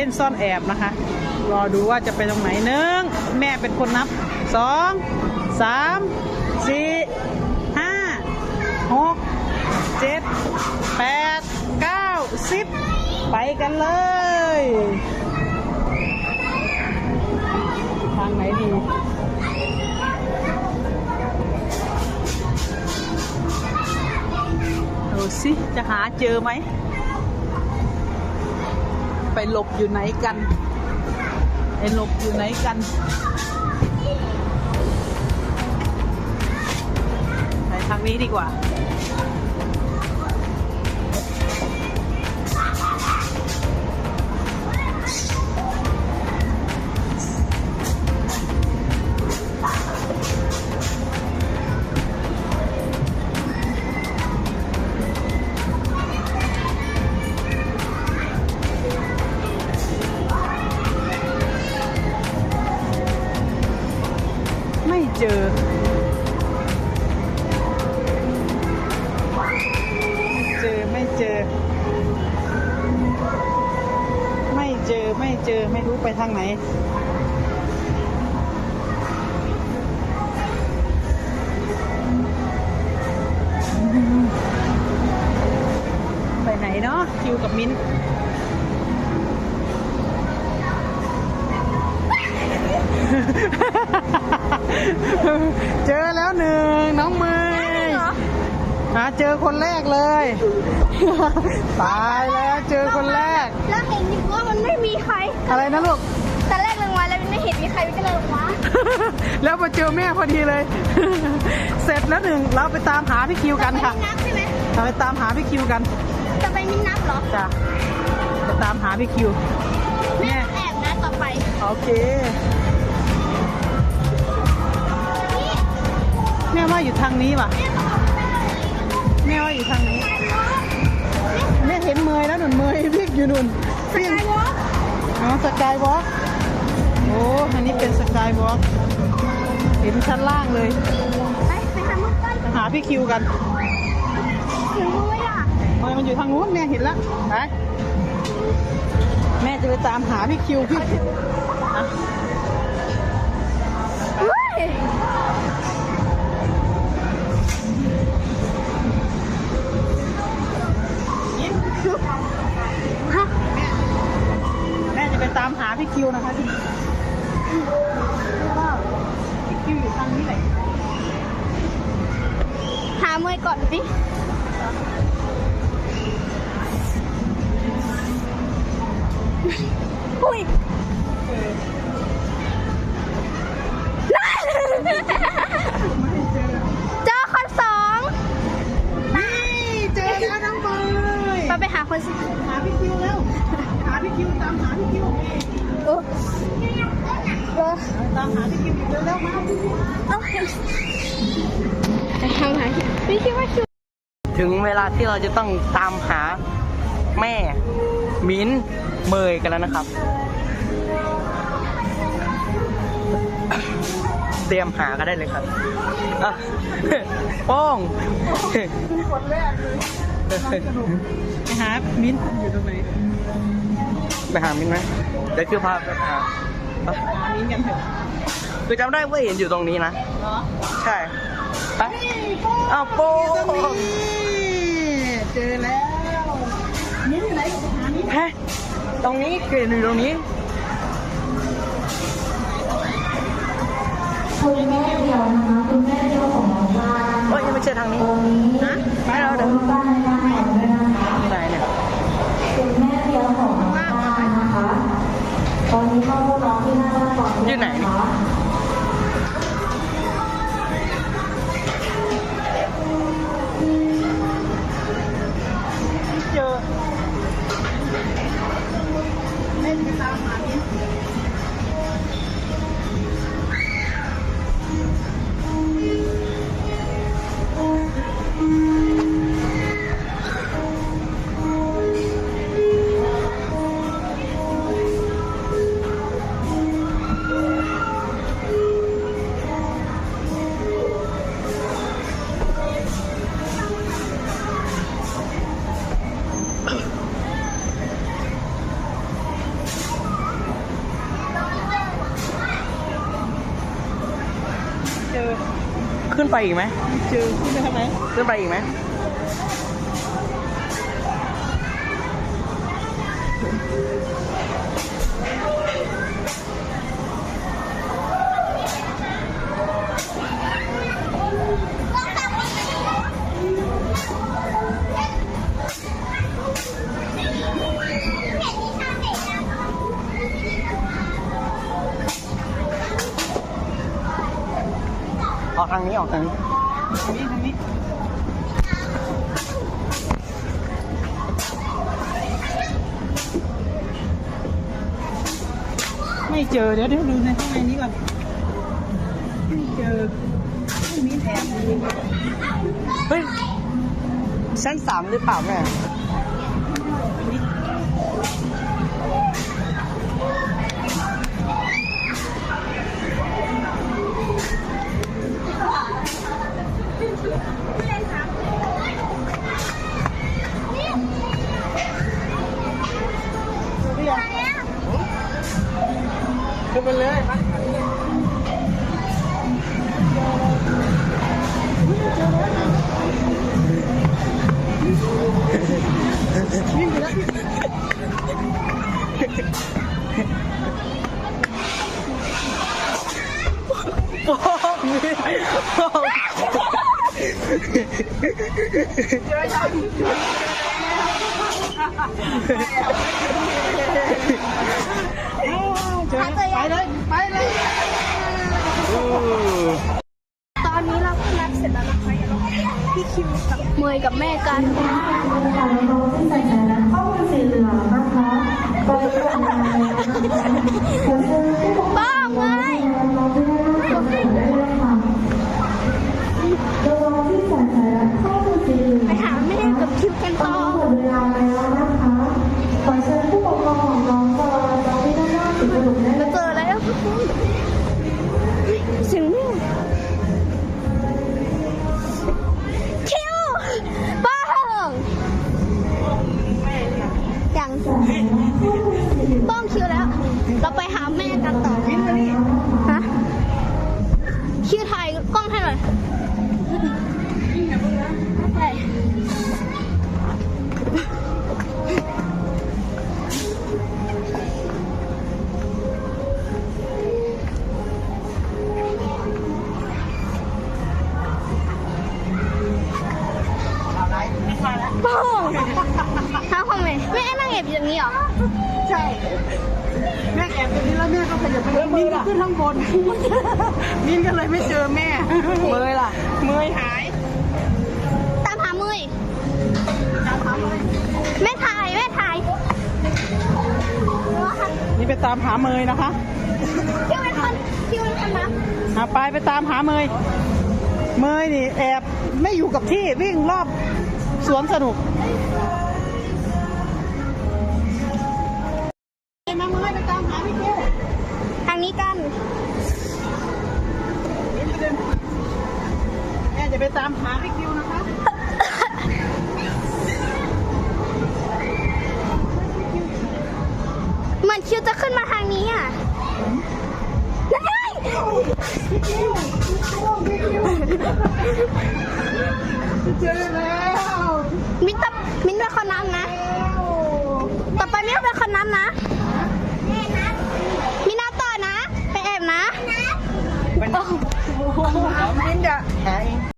เล่นซ่อนแอบนะคะ รอดูว่าจะไปตรงไหนหนึ่งแม่เป็นคนนับสองสามสี่ห้าหกเจ็ดแปดเก้าสิบไปกันเลย ทางไหนดีดูสิจะหาเจอไหม ไปหลบอยู่ไหนกัน ไปหลบอยู่ไหนกัน ไปทางนี้ดีกว่า ไม่เจอไม่รู้ไปทางไหนไปไหนเนาะคิวกับมิ้นเจอแล้วหนึ่งน้องเมย์หาเจอคนแรกเลย ตายแล้วเจอคนแรก แล้วเห็นอยู่ว่ามันไม่มีใคร อะไรนะลูกแต่แรกลงมาแล้วไม่เห็นมีใครก็เลยลงมาแล้วมาเจอแม่พอดีเลย เสร็จแล้วหนึ่งเราไปตามหาพี่คิวกันค่ะจะไปนับใช่ไหมเราไปตามหาพี่คิวกัน จะไปมินนับเหรอจ้ะไปตามหาพี่คิวแม่แม่แอบนะต่อไป โอเคนี่แม่ว่าอยู่ทางนี้ว่ะแม่บอกว่าแม่แม่ว่าอยู่ทางนี้แม่ เห็นเมยแล้วหนุนเมยวิ่งอยู่นุ่นสกายวอล์กอ๋อสกายวอล์กโอ้อันนี้เป็นสกายวอล์กเห็นชั้นล่างเลย ไปไปทำมุกกันหาพี่คิวกันถึงมุ้ยอะเมยมันอยู่ทางนู้นแม่เห็นแล้วไปแม่จะไปตามหาพี่คิวพี่ หามวยก่อนสิอุ้ยเออเจอคนสองนี่เจอแล้วน้องเมยไปไปหาคนสิหาพี่คิวแล้วหาพี่คิวตามหาพี่คิวโอ้เออตามหาพี่คิวอีกเร็วๆมาพี่คิวเอา ไปทำหาพี่คิดว่าคิวถึงเวลาที่เราจะต้องตามหาแม่มิ้นเมยกันแล้วนะครับ เตรียมหากันได้เลยครับอะโป้งคนแรกเลยไปหามิ้นท์อยู่ตรงไหนไปหามิ้นไหมเดี๋ยวคือพาไปหาไปหามิ้นท์กันเถอะคือจำได้ว่าเห็นอยู่ตรงนี้นะเหรอใช่ ไปอ้าวโป้งตรงนี้เจอแล้วมิ้นท์อยู่ไหนกับหามิ้นท์ฮะตรงนี้คืออยู่ตรงนี้คุณแม่เดียวนะคะคุณแม่เดียวของน้องบ้านเอ้ยยังไม่ใช่ทางนี้ตรงนี้นะไปแล้วเดี๋ยวน้องบ้านในบ้านของด้วยนะคะที่ไหนเนี่ยคุณแม่เดียวของน้องบ้านนะคะตอนนี้เข้าพวกน้องที่หน้าบ้านก่อนอยู่ไหน เไปตามหามิ้นท์ขึ้นไปอีกไหมไม่เจอขึ้นไปทำไมขึ้นไปอีกไหมางนี้ออกทางนี้ทางนี้ทางนี้ไม่เจอเดี๋ยวเดี๋ยวดูในข้างในนี้ก่อนไม่เจอไม่มีแอบดูเฮ้ยชั้นสามหรือเปล่าแม่ ขึ้นไปเลยไปโอ้ยเจอไปเลยไปเลยตอนนี้เราก็นัดเสร็จแล้วนะคะเดี๋ยวเราพี่คิวกับเมยกับแม่กันค่ะน้องที่ใส่ใจและข้อมือสีเหลืองนะคะไปทำงานแล้วนะคะขอเชิญผู้ปกครองบ้างเลยน้องที่ได้ ยั ใช่แม่แอบตรงนี้แล้วแม่ก็ขยับไปเลยมินก็ขึ้นข้างบนมินก็เลยไม่เจอแม่เมยล่ะเมยหายตามหามือแม่ถ่ายแม่ถ่ายนี่ไปตามหาเมยนะคะคิวเป็นคนคิวเป็นคนนับหาไปไปตามหาเมยเมยนี่แอบไม่อยู่กับที่วิ่งรอบสวนสนุกางนี้กันแม่จะไปตามหาพี่คิวนะคะเหมือนคิวจะขึ้นมาทางนี้อะนั่นไงเจอแล้วมิ้นตับมิ้นเป็นคนนับนะ ต่อไปมิ้นเป็นคนนับนะมิ้นนับต่อ นะไป